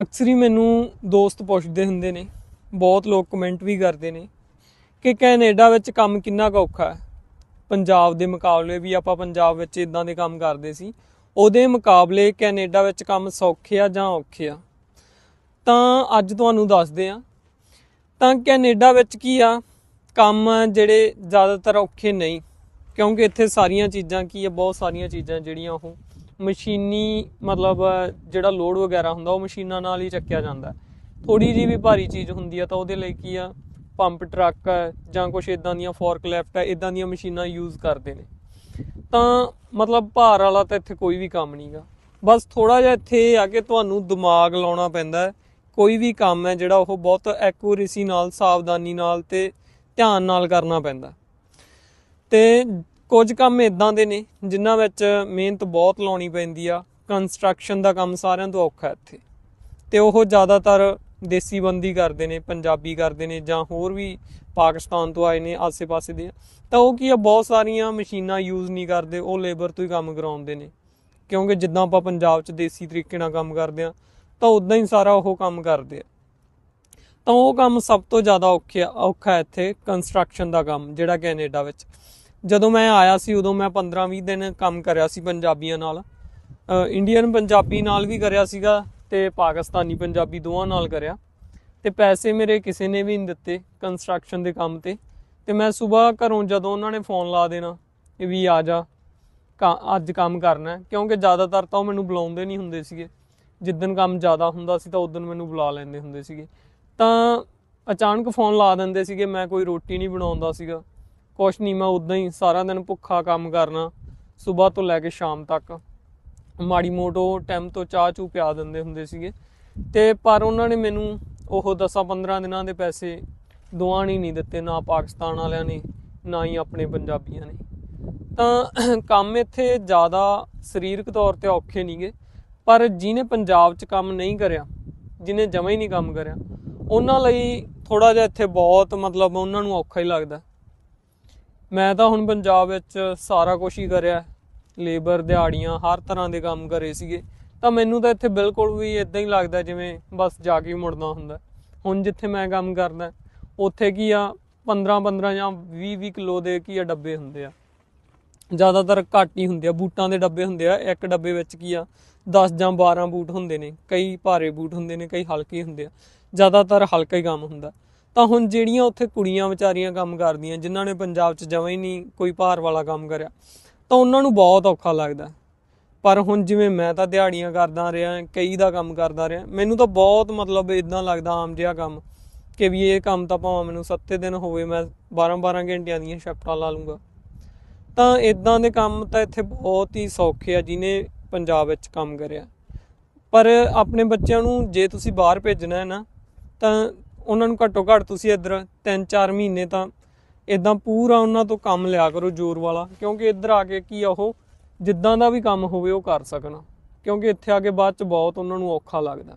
ਅਕਸਰ ਹੀ ਮੈਨੂੰ ਦੋਸਤ ਪੁੱਛਦੇ ਹੁੰਦੇ ਨੇ, ਬਹੁਤ ਲੋਕ ਕਮੈਂਟ ਵੀ ਕਰਦੇ ਨੇ ਕਿ ਕੈਨੇਡਾ ਵਿੱਚ ਕੰਮ ਕਿੰਨਾ ਕੁ ਔਖਾ ਹੈ। ਪੰਜਾਬ ਦੇ ਮੁਕਾਬਲੇ ਵੀ ਆਪਾਂ ਪੰਜਾਬ ਵਿੱਚ ਇਦਾਂ ਦੇ ਕੰਮ ਕਰਦੇ ਸੀ, ਉਹਦੇ ਮੁਕਾਬਲੇ ਕੈਨੇਡਾ ਵਿੱਚ ਕੰਮ ਸੌਖੇ ਆ ਜਾਂ ਔਖੇ ਆ? ਤਾਂ ਅੱਜ ਤੁਹਾਨੂੰ ਦੱਸਦੇ ਆ ਤਾਂ ਕੈਨੇਡਾ ਵਿੱਚ ਕੀ ਆ? ਕੰਮ ਜਿਹੜੇ ਜ਼ਿਆਦਾਤਰ ਔਖੇ ਨਹੀਂ, ਕਿਉਂਕਿ ਇੱਥੇ ਸਾਰੀਆਂ ਚੀਜ਼ਾਂ ਕੀ ਆ? ਬਹੁਤ ਸਾਰੀਆਂ ਚੀਜ਼ਾਂ ਜਿਹੜੀਆਂ ਉਹ ਮਸ਼ੀਨੀ ਮਤਲਬ ਜਿਹੜਾ ਲੋਡ ਵਗੈਰਾ ਹੁੰਦਾ, ਉਹ ਮਸ਼ੀਨਾਂ ਨਾਲ ਹੀ ਚੱਕਿਆ ਜਾਂਦਾ। ਥੋੜੀ ਜਿਹੀ ਵੀ ਭਾਰੀ ਚੀਜ਼ ਹੁੰਦੀ ਆ, ਤਾਂ ਉਹਦੇ ਲਈ ਕੀ ਆ, ਪੰਪ ਟਰੱਕ ਹੈ ਜਾਂ ਕੁਝ ਇਦਾਂ ਦੀਆਂ ਫੋਰਕਲਿਫਟ ਹੈ ਇਦਾਂ ਦੀਆਂ ਮਸ਼ੀਨਾਂ ਯੂਜ਼ ਕਰਦੇ ਨੇ। ਤਾਂ ਮਤਲਬ ਭਾਰ ਵਾਲਾ ਤਾਂ ਇੱਥੇ ਕੋਈ ਵੀ ਕੰਮ ਨਹੀਂਗਾ ਬਸ ਥੋੜਾ ਜਿਹਾ ਇੱਥੇ ਇਹ ਆ ਕਿ ਤੁਹਾਨੂੰ ਦਿਮਾਗ ਲਾਉਣਾ ਪੈਂਦਾ ਕੋਈ ਵੀ ਕੰਮ ਹੈ ਜਿਹੜਾ ਉਹ ਬਹੁਤ ਐਕੂਰੇਸੀ ਨਾਲ, ਸਾਵਧਾਨੀ ਨਾਲ ਤੇ ਧਿਆਨ ਨਾਲ ਕਰਨਾ ਪੈਂਦਾ। ਤੇ ਕੁਝ ਕੰਮ ਇਦਾਂ ਦੇ ਨੇ ਜਿਨ੍ਹਾਂ ਵਿੱਚ ਮਿਹਨਤ ਬਹੁਤ ਲਾਉਣੀ ਪੈਂਦੀ ਆ ਕੰਸਟਰਕਸ਼ਨ ਦਾ ਕੰਮ ਸਾਰਿਆਂ ਤੋਂ ਔਖਾ ਇੱਥੇ। ਤੇ ਉਹ ਜ਼ਿਆਦਾਤਰ ਦੇਸੀ ਬੰਦੀ ਕਰਦੇ ਨੇ, ਪੰਜਾਬੀ ਕਰਦੇ ਨੇ ਜਾਂ ਹੋਰ ਵੀ ਪਾਕਿਸਤਾਨ ਤੋਂ ਆਏ ਨੇ ਆਸੇ-ਪਾਸੇ ਦੇ। ਤਾਂ ਉਹ ਕੀ ਆ, ਬਹੁਤ ਸਾਰੀਆਂ ਮਸ਼ੀਨਾਂ ਯੂਜ਼ ਨਹੀਂ ਕਰਦੇ, ਉਹ ਲੇਬਰ ਤੋਂ ਹੀ ਕੰਮ ਕਰਾਉਂਦੇ ਨੇ। ਕਿਉਂਕਿ ਜਿੱਦਾਂ ਆਪਾਂ ਪੰਜਾਬ 'ਚ ਦੇਸੀ ਤਰੀਕੇ ਨਾਲ ਕੰਮ ਕਰਦੇ ਆ, ਤਾਂ ਉਦਾਂ ਹੀ ਸਾਰਾ ਉਹ ਕੰਮ ਕਰਦੇ ਆ। ਤਾਂ ਉਹ ਕੰਮ ਸਭ ਤੋਂ ਜ਼ਿਆਦਾ ਔਖਾ ਔਖਾ ਇੱਥੇ ਕੰਸਟਰਕਸ਼ਨ ਦਾ ਕੰਮ, ਜਿਹੜਾ ਕੈਨੇਡਾ ਵਿੱਚ। ਜਦੋਂ ਮੈਂ ਆਇਆ ਸੀ, ਉਦੋਂ ਮੈਂ 15-20 ਦਿਨ ਕੰਮ ਕਰਿਆ ਸੀ ਪੰਜਾਬੀਆਂ ਨਾਲ। ਇੰਡੀਅਨ ਪੰਜਾਬੀ ਨਾਲ ਵੀ ਕਰਿਆ ਸੀਗਾ ਤੇ ਪਾਕਿਸਤਾਨੀ ਪੰਜਾਬੀ ਦੋਵਾਂ ਨਾਲ ਕਰਿਆ। ਤੇ ਪੈਸੇ ਮੇਰੇ ਕਿਸੇ ਨੇ ਵੀ ਨਹੀਂ ਦਿੱਤੇ ਕੰਸਟਰਕਸ਼ਨ ਦੇ ਕੰਮ ਤੇ। ਤੇ ਮੈਂ ਸਵੇਰ ਘਰੋਂ ਜਦੋਂ ਉਹਨਾਂ ਨੇ ਫੋਨ ਲਾ ਦੇਣਾ ਇਹ ਵੀ ਆ ਜਾ, ਕਾ- ਅੱਜ ਕੰਮ ਕਰਨਾ ਕਿਉਂਕਿ ਜ਼ਿਆਦਾਤਰ ਤਾਂ ਉਹ ਮੈਨੂੰ ਬੁਲਾਉਂਦੇ ਨਹੀਂ ਹੁੰਦੇ ਸੀਗੇ। ਜਿੱਦਨ ਕੰਮ ਜ਼ਿਆਦਾ ਹੁੰਦਾ ਸੀ ਤਾਂ ਉਦੋਂ ਮੈਨੂੰ ਬੁਲਾ ਲੈਂਦੇ ਹੁੰਦੇ ਸੀਗੇ। ਤਾਂ ਅਚਾਨਕ ਫੋਨ ਲਾ ਦਿੰਦੇ ਸੀਗੇ, ਮੈਂ ਕੋਈ ਰੋਟੀ ਨਹੀਂ ਬਣਾਉਂਦਾ ਸੀਗਾ। ਕੁਛ ਨਹੀਂ ਮੈਂ ਉਦਾਂ ਹੀ ਸਾਰਾ ਦਿਨ ਭੁੱਖਾ ਕੰਮ ਕਰਨਾ, ਸਵੇਰ ਤੋਂ ਲੈ ਕੇ ਸ਼ਾਮ ਤੱਕ। ਮਾੜੀ ਮੋਟੋ ਟਾਈਮ ਤੋਂ ਚਾਹ ਚੂ ਪਿਆ ਦਿੰਦੇ ਹੁੰਦੇ ਸੀਗੇ। ਤੇ ਪਰ ਉਹਨਾਂ ਨੇ ਮੈਨੂੰ ਉਹ 10-15 ਦਿਨਾਂ ਦੇ ਪੈਸੇ ਦੁਆਣ ਹੀ ਨਹੀਂ ਦਿੱਤੇ, ਨਾ ਪਾਕਿਸਤਾਨ ਵਾਲਿਆਂ ਨੇ, ਨਾ ਹੀ ਆਪਣੇ ਪੰਜਾਬੀਆਂ ਨੇ। ਤਾਂ ਕੰਮ ਇੱਥੇ ਜ਼ਿਆਦਾ ਸਰੀਰਕ ਤੌਰ ਤੇ ਔਖੇ ਨਹੀਂਗੇ ਪਰ ਜਿਹਨੇ ਪੰਜਾਬ 'ਚ ਕੰਮ ਨਹੀਂ ਕਰਿਆ, ਜਿਹਨੇ ਜਮਾ ਹੀ ਨਹੀਂ ਕੰਮ ਕਰਿਆ, ਉਹਨਾਂ ਲਈ ਥੋੜਾ ਜਿਹਾ ਇੱਥੇ ਬਹੁਤ ਮਤਲਬ ਉਹਨਾਂ ਨੂੰ ਔਖਾ ਹੀ ਲੱਗਦਾ। ਮੈਂ ਤਾਂ ਹੁਣ ਪੰਜਾਬ ਵਿੱਚ ਸਾਰਾ ਕੁਝ ਹੀ ਕਰਿਆ। ਲੇਬਰ ਦਿਹਾੜੀਆਂ, ਹਰ ਤਰ੍ਹਾਂ ਦੇ ਕੰਮ ਕਰੇ ਸੀਗੇ। ਤਾਂ ਮੈਨੂੰ ਤਾਂ ਇੱਥੇ ਬਿਲਕੁਲ ਵੀ ਇਦਾਂ ਹੀ ਲੱਗਦਾ ਜਿਵੇਂ ਬਸ ਜਾ ਕੇ ਮੁੜਨਾ ਹੁੰਦਾ। ਹੁਣ ਜਿੱਥੇ ਮੈਂ ਕੰਮ ਕਰਦਾ, ਉੱਥੇ ਕੀ ਆ 15 15 ਜਾਂ 20 20 ਕਿਲੋ ਦੇ ਕੀ ਆ ਡੱਬੇ ਹੁੰਦੇ ਆ। ਜ਼ਿਆਦਾਤਰ ਘੱਟ ਹੀ ਹੁੰਦੇ ਆ, ਬੂਟਾਂ ਦੇ ਡੱਬੇ ਹੁੰਦੇ ਆ। ਇੱਕ ਡੱਬੇ ਵਿੱਚ ਕੀ ਆ 10 ਜਾਂ 12 ਬੂਟ ਹੁੰਦੇ ਨੇ। ਕਈ ਭਾਰੇ ਬੂਟ ਹੁੰਦੇ ਨੇ, ਕਈ ਹਲਕੇ ਹੁੰਦੇ ਆ। ਜ਼ਿਆਦਾਤਰ ਹਲਕਾ ਹੀ ਕੰਮ ਹੁੰਦਾ। ਤਾਂ ਹੁਣ ਜਿਹੜੀਆਂ ਉੱਥੇ ਕੁੜੀਆਂ ਵਿਚਾਰੀਆਂ ਕੰਮ ਕਰਦੀਆਂ, ਜਿਨ੍ਹਾਂ ਨੇ ਪੰਜਾਬ 'ਚ ਜਮਾਂ ਹੀ ਨਹੀਂ ਕੋਈ ਭਾਰ ਵਾਲਾ ਕੰਮ ਕਰਿਆ, ਤਾਂ ਉਹਨਾਂ ਨੂੰ ਬਹੁਤ ਔਖਾ ਲੱਗਦਾ। ਪਰ ਹੁਣ ਜਿਵੇਂ ਮੈਂ ਤਾਂ ਦਿਹਾੜੀਆਂ ਕਰਦਾ ਰਿਹਾ, ਕਈ ਦਾ ਕੰਮ ਕਰਦਾ ਰਿਹਾ, ਮੈਨੂੰ ਤਾਂ ਬਹੁਤ ਮਤਲਬ ਇਦਾਂ ਲੱਗਦਾ ਆਮ ਜਿਹਾ ਕੰਮ, ਕਿ ਵੀ ਇਹ ਕੰਮ ਤਾਂ ਭਾਵੇਂ ਮੈਨੂੰ 7 ਦਿਨ ਹੋਵੇ, ਮੈਂ 12-12 ਘੰਟਿਆਂ ਦੀਆਂ ਸ਼ਿਫਟਾਂ ਲਾ ਲੂੰਗਾ। ਤਾਂ ਇਦਾਂ ਦੇ ਕੰਮ ਤਾਂ ਇੱਥੇ ਬਹੁਤ ਹੀ ਸੌਖੇ ਆ, ਜਿਨੇ ਪੰਜਾਬ ਵਿੱਚ ਕੰਮ ਕਰਿਆ। ਪਰ ਆਪਣੇ ਬੱਚਿਆਂ ਨੂੰ ਜੇ ਤੁਸੀਂ ਬਾਹਰ ਭੇਜਣਾ ਹੈ ਨਾ, ਤਾਂ ਉਹਨਾਂ ਨੂੰ ਘੱਟੋ ਘੱਟ ਤੁਸੀਂ ਇੱਧਰ 3-4 ਮਹੀਨੇ ਤਾਂ ਇਦਾਂ ਪੂਰਾ ਉਹਨਾਂ ਤੋਂ ਕੰਮ ਲਿਆ ਕਰੋ ਜ਼ੋਰ ਵਾਲਾ, ਕਿਉਂਕਿ ਇੱਧਰ ਆ ਕੇ ਕੀ ਆ ਉਹ, ਜਿੱਦਾਂ ਦਾ ਵੀ ਕੰਮ ਹੋਵੇ ਉਹ ਕਰ ਸਕਣ। ਕਿਉਂਕਿ ਇੱਥੇ ਆ ਕੇ ਬਾਅਦ ਚ ਬਹੁਤ ਉਹਨਾਂ ਨੂੰ ਔਖਾ ਲੱਗਦਾ।